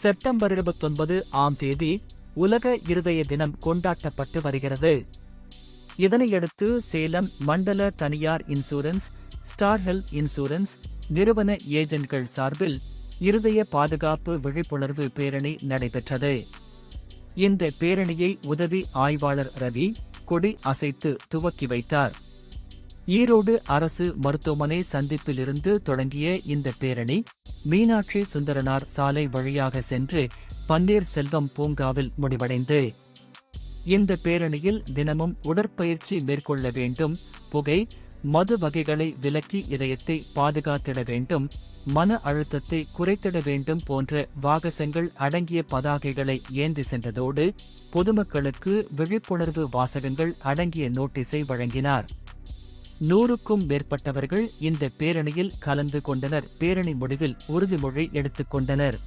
September இருபத்தொன்பது ஆம் தேதி உலக இருதய தினம் கொண்டாட்டப்பட்டு வருகிறது. இதனையடுத்து சேலம் மண்டல தனியார் இன்சூரன்ஸ் ஸ்டார் ஹெல்த் இன்சூரன்ஸ் நிறுவன ஏஜென்ட்கள் சார்பில் இருதய பாதுகாப்பு விழிப்புணர்வு பேரணி நடைபெற்றது. இந்த பேரணியை உதவி ஆய்வாளர் ரவி கொடி அசைத்து துவக்கி வைத்தார். ஈரோடு அரசு மருத்துவமனை சந்திப்பிலிருந்து தொடங்கிய இந்த பேரணி மீனாட்சி சுந்தரனார் சாலை வழியாக சென்று பன்னீர் செல்வம் பூங்காவில் முடிவடைந்து இந்த பேரணியில் தினமும் உடற்பயிற்சி மேற்கொள்ள வேண்டும் புகை மது வகைகளை விலக்கி இதயத்தை பாதுகாத்திட வேண்டும் மன அழுத்தத்தை குறைத்திட வேண்டும் போன்ற வாகசங்கள் அடங்கிய பதாகைகளை ஏந்தி சென்றதோடு பொதுமக்களுக்கு விழிப்புணர்வு வாசகங்கள் அடங்கிய நோட்டீஸை வழங்கினார். நூறுக்கும் மேற்பட்டவர்கள் இந்த பேரணியில் கலந்து கொண்டனர். பேரணி முடிவில் உறுதிமொழி எடுத்துக் கொண்டனர்.